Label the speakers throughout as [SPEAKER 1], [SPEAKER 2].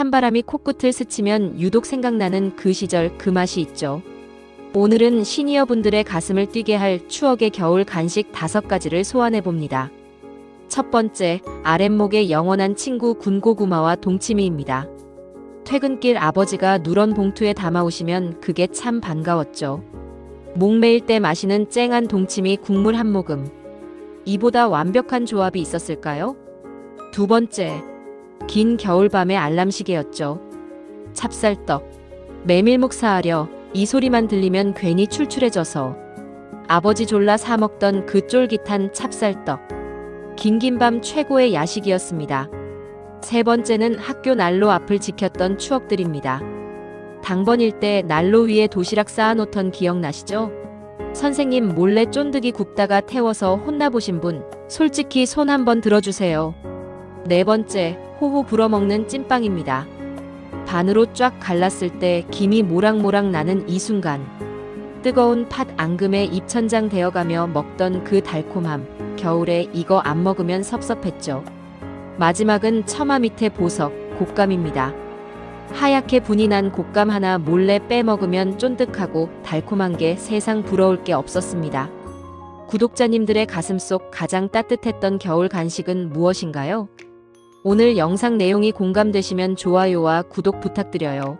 [SPEAKER 1] 찬바람이 코끝을 스치면 유독 생각나는 그 시절 그 맛이 있죠. 오늘은 시니어분들의 가슴을 뛰게 할 추억의 겨울 간식 다섯 가지를 소환해 봅니다. 첫 번째, 아랫목의 영원한 친구 군고구마와 동치미입니다. 퇴근길 아버지가 누런 봉투에 담아오시면 그게 참 반가웠죠. 목 메일 때 마시는 쨍한 동치미 국물 한 모금. 이보다 완벽한 조합이 있었을까요? 두 번째, 긴 겨울밤의 알람시계였죠. 찹쌀떡. 메밀묵 사하려 이 소리만 들리면 괜히 출출해져서 아버지 졸라 사 먹던 그 쫄깃한 찹쌀떡. 긴긴 밤 최고의 야식이었습니다. 세 번째는 학교 난로 앞을 지켰던 추억들입니다. 당번일 때 난로 위에 도시락 쌓아놓던 기억나시죠? 선생님 몰래 쫀득이 굽다가 태워서 혼나보신 분, 솔직히 손 한번 들어주세요. 네 번째, 호호 불어먹는 찐빵입니다. 반으로 쫙 갈랐을 때 김이 모락모락 나는 이 순간. 뜨거운 팥 앙금에 입천장 되어가며 먹던 그 달콤함. 겨울에 이거 안 먹으면 섭섭했죠. 마지막은 처마 밑에 보석, 곶감입니다. 하얗게 분이 난 곶감 하나 몰래 빼먹으면 쫀득하고 달콤한 게 세상 부러울 게 없었습니다. 구독자님들의 가슴 속 가장 따뜻했던 겨울 간식은 무엇인가요? 오늘 영상 내용이 공감되시면 좋아요와 구독 부탁드려요.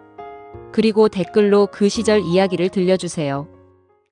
[SPEAKER 1] 그리고 댓글로 그 시절 이야기를 들려주세요.